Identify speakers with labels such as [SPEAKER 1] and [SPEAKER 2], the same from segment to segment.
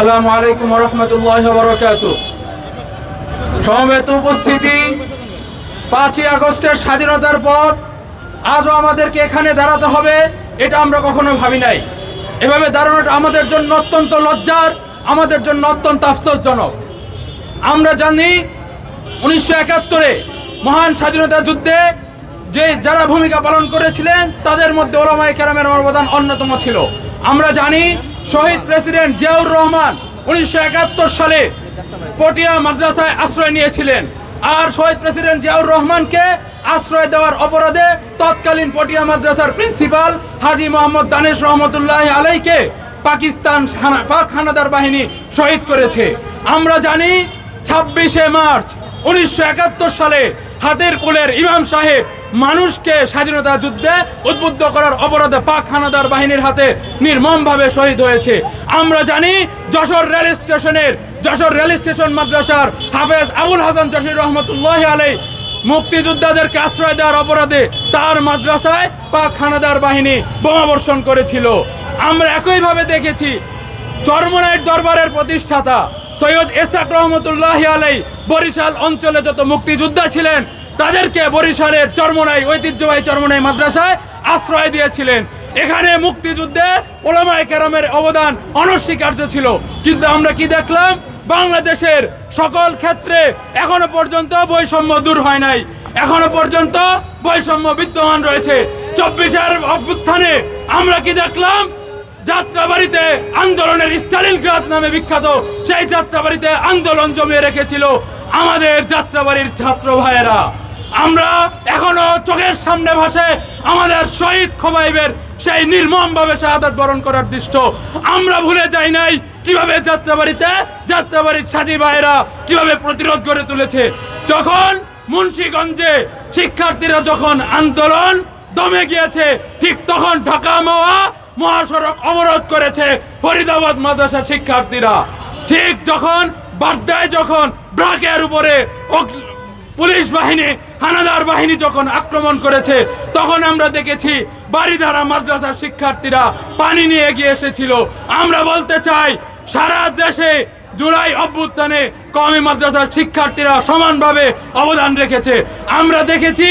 [SPEAKER 1] আসসালামু আলাইকুম রহমতুল্লাহ বরকাত সমবেত উপস্থিতি, পাঁচই আগস্টের স্বাধীনতার পর আজও আমাদেরকে এখানে দাঁড়াতে হবে, এটা আমরা কখনো ভাবি নাই। এভাবে দাঁড়ানোটা আমাদের জন্য অত্যন্ত লজ্জার, আমাদের জন্য অত্যন্ত আফসোসজনক। আমরা জানি উনিশশো একাত্তরে মহান স্বাধীনতা যুদ্ধে যে যারা ভূমিকা পালন করেছিলেন, তাদের মধ্যে ওলামাই কেরামের অবদান অন্যতম ছিল। আমরা জানি শহীদ প্রেসিডেন্ট জিয়াউর রহমান উনিশশো একাত্তর সালে পটিয়া মাদ্রাসায় আশ্রয় নিয়েছিলেন। আর শহীদ প্রেসিডেন্ট জিয়াউর রহমানকে আশ্রয় দেওয়ার অপরাধে তৎকালীন পটিয়া মাদ্রাসার প্রিন্সিপাল হাজি মোহাম্মদ দানেশ রহমতুল্লাহ আলাইকে পাকিস্তান পাক হানাদার বাহিনী শহীদ করেছে। আমরা জানি ছাব্বিশে মার্চ উনিশশো একাত্তর সালে হাতের কুলের ইমাম সাহেব মানুষকে স্বাধীনতা যুদ্ধে উদ্বুদ্ধ করার অপরাধে পাক হানাদার বাহিনীর হাতে নির্মমভাবে শহীদ হয়েছে। আমরা জানি যশোর রেল স্টেশনের যশোর রেল স্টেশন মাদ্রাসার হাফেজ আবুল হাসান জসির রহমতুল্লাহ আলাই মুক্তিযোদ্ধাদেরকে আশ্রয় দেওয়ার অপরাধে তার মাদ্রাসায় পাক হানাদার বাহিনী বোমাবর্ষণ করেছিল। আমরা একইভাবে দেখেছি চরমনাইট দরবারের প্রতিষ্ঠাতা সৈয়দ এসাক রহমতুল্লাহ আলাই বরিশাল অঞ্চলে যত মুক্তিযোদ্ধা ছিলেন, তাদেরকে বরিশালের চরমনাই, ঐতিহ্যবাহী চরমনাই মাদ্রাসায় আশ্রয় দিয়েছিলেন। এখানে মুক্তিযুদ্ধে ওলামায় কেরামের অবদান অনস্বীকার্য ছিল। কিন্তু আমরা কি দেখলাম? বাংলাদেশের সকল ক্ষেত্রে এখনও পর্যন্ত বৈষম্য দূর হয় নাই। এখনও পর্যন্ত বৈষম্য বিদ্যমান রয়েছে। চব্বিশের অভ্যুত্থানে আমরা কি দেখলাম? যাত্রাবাড়িতে আন্দোলনের স্টালিন গ্রাদ নামে বিখ্যাত, সেই যাত্রাবাড়িতে আন্দোলন জমিয়ে রেখেছিল আমাদের যাত্রাবাড়ির ছাত্র ভাইয়েরা। আমরা এখনও চোখের সামনে ভাসে আমাদের শহীদ খোবাইবের সেই নির্মমভাবে শাহাদাত বরণ করার দৃশ্য আমরা ভুলে যাই নাই কীভাবে যাত্রাবাড়িতে যাত্রাবাড়ির সাথী ভাইয়েরা কীভাবে প্রতিরোধ গড়ে তুলেছে। যখন মুন্সীগঞ্জে শিক্ষার্থীরা যখন আন্দোলন দমে গিয়েছে, ঠিক তখন ঢাকা মাওয়া মহাসড়ক অবরোধ করেছে ফরিদাবাদ মাদ্রাসার শিক্ষার্থীরা। ঠিক যখন, বাড্ডায় যখন, ব্রাকের উপরে পুলিশ বাহিনী, হানাদার বাহিনী যখন আক্রমণ করেছে, তখন আমরা দেখেছি বাড়িধারা মাদ্রাসার শিক্ষার্থীরা পানি নিয়ে এগিয়ে এসেছিল। আমরা বলতে চাই, সারা দেশে জুলাই অভ্যুত্থানে কমি মাদ্রাসার শিক্ষার্থীরা সমানভাবে অবদান রেখেছে। আমরা দেখেছি,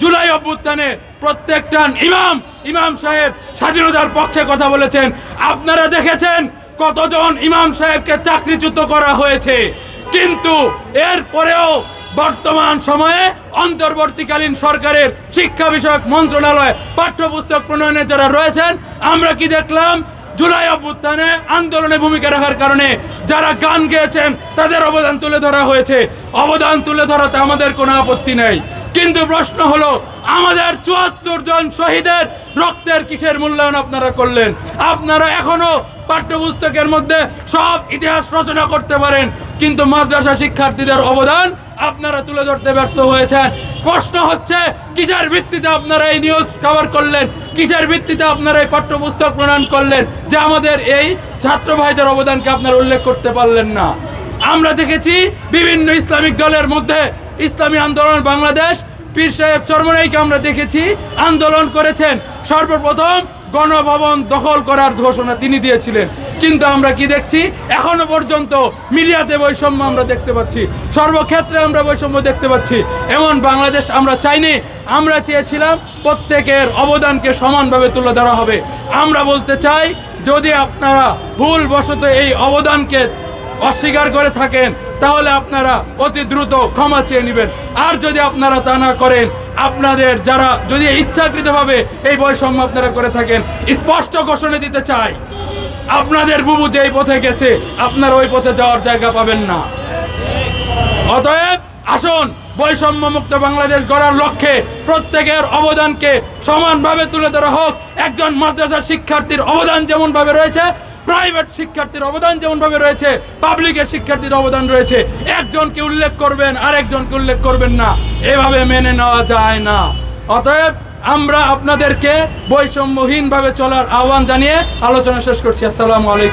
[SPEAKER 1] জুলাই অভ্যুত্থানে প্রত্যেকটা ইমাম ইমাম সাহেব স্বাধীনতার পক্ষে কথা বলেছেন। আপনারা দেখেছেন কতজন ইমাম সাহেবকে চাকরিচ্যুত করা হয়েছে। কিন্তু এর পরেও বর্তমান সময়ে অন্তর্বর্তীকালীন সরকারের শিক্ষা বিষয়ক মন্ত্রণালয় পাঠ্যপুস্তক প্রণয়নে যারা রয়েছেন, আমরা কি দেখলাম? জুলাই অভ্যুত্থানে আন্দোলনে ভূমিকা রাখার কারণে যারা গান গেয়েছেন, তাদের অবদান তুলে ধরা হয়েছে। অবদান তুলে ধরাতে আমাদের কোনো আপত্তি নেই। কিন্তু প্রশ্ন হলো, আমাদের চুয়াত্তর জন শহীদের রক্তের কিসের মূল্যায়ন আপনারা করলেন? আপনারা এখনও পাঠ্যপুস্তকের মধ্যে সব ইতিহাস রচনা করতে পারেন, কিন্তু মাদ্রাসা শিক্ষার্থীদের অবদান আপনারা তুলে ধরতে ব্যর্থ হয়েছেন। প্রশ্ন হচ্ছে, কিসের ভিত্তিতে আপনারা এই নিউজ কভার করলেন? কিসের ভিত্তিতে আপনারা এই পাঠ্যপুস্তক প্রণয়ন করলেন? যে আমাদের এই ছাত্র ভাইদের অবদানকে আপনারা উল্লেখ করতে পারলেন না। আমরা দেখেছি বিভিন্ন ইসলামিক দলের মধ্যে ইসলামী আন্দোলন বাংলাদেশ, পীর সাহেব চরমনাইকে আমরা দেখেছি আন্দোলন করেছেন। সর্বপ্রথম গণভবন দখল করার ঘোষণা তিনি দিয়েছিলেন। কিন্তু আমরা কি দেখছি? এখনও পর্যন্ত মিডিয়াতে বৈষম্য আমরা দেখতে পাচ্ছি। সর্বক্ষেত্রে আমরা বৈষম্য দেখতে পাচ্ছি। এমন বাংলাদেশ আমরা চাইনি। আমরা চেয়েছিলাম প্রত্যেকের অবদানকে সমানভাবে তুলে ধরা হবে। আমরা বলতে চাই, যদি আপনারা ভুলবশত এই অবদানকে অস্বীকার করে থাকেন, তাহলে আপনারা অতি দ্রুত ক্ষমা চেয়ে নেবেন। আর যদি আপনারা তা না করেন, আপনাদের যারা যদি ইচ্ছাকৃতভাবে এই বৈষম্য আপনারা করে থাকেন, স্পষ্ট ঘোষণা দিতে চাই, আপনাদের বুবু যেই পথে গেছে, আপনারা ওই পথে যাওয়ার জায়গা পাবেন না। অতএব আসুন বৈষম্য মুক্ত বাংলাদেশ গড়ার লক্ষ্যে প্রত্যেকের অবদানকে সমানভাবে তুলে ধরা হোক। একজন মাদ্রাসার শিক্ষার্থীর অবদান যেমন ভাবে রয়েছে প্রাইভেট শিক্ষার্থীর অবদান যেমন ভাবে রয়েছে, পাবলিকের শিক্ষার্থীর অবদান রয়েছে। একজনকে উল্লেখ করবেন আর একজনকে উল্লেখ করবেন না। এভাবে মেনে নেওয়া যায় না। অতএব আমরা আপনাদেরকে বৈষম্যহীনভাবে চলার আহ্বান জানিয়ে আলোচনা শেষ করছি। আসসালামু আলাইকুম।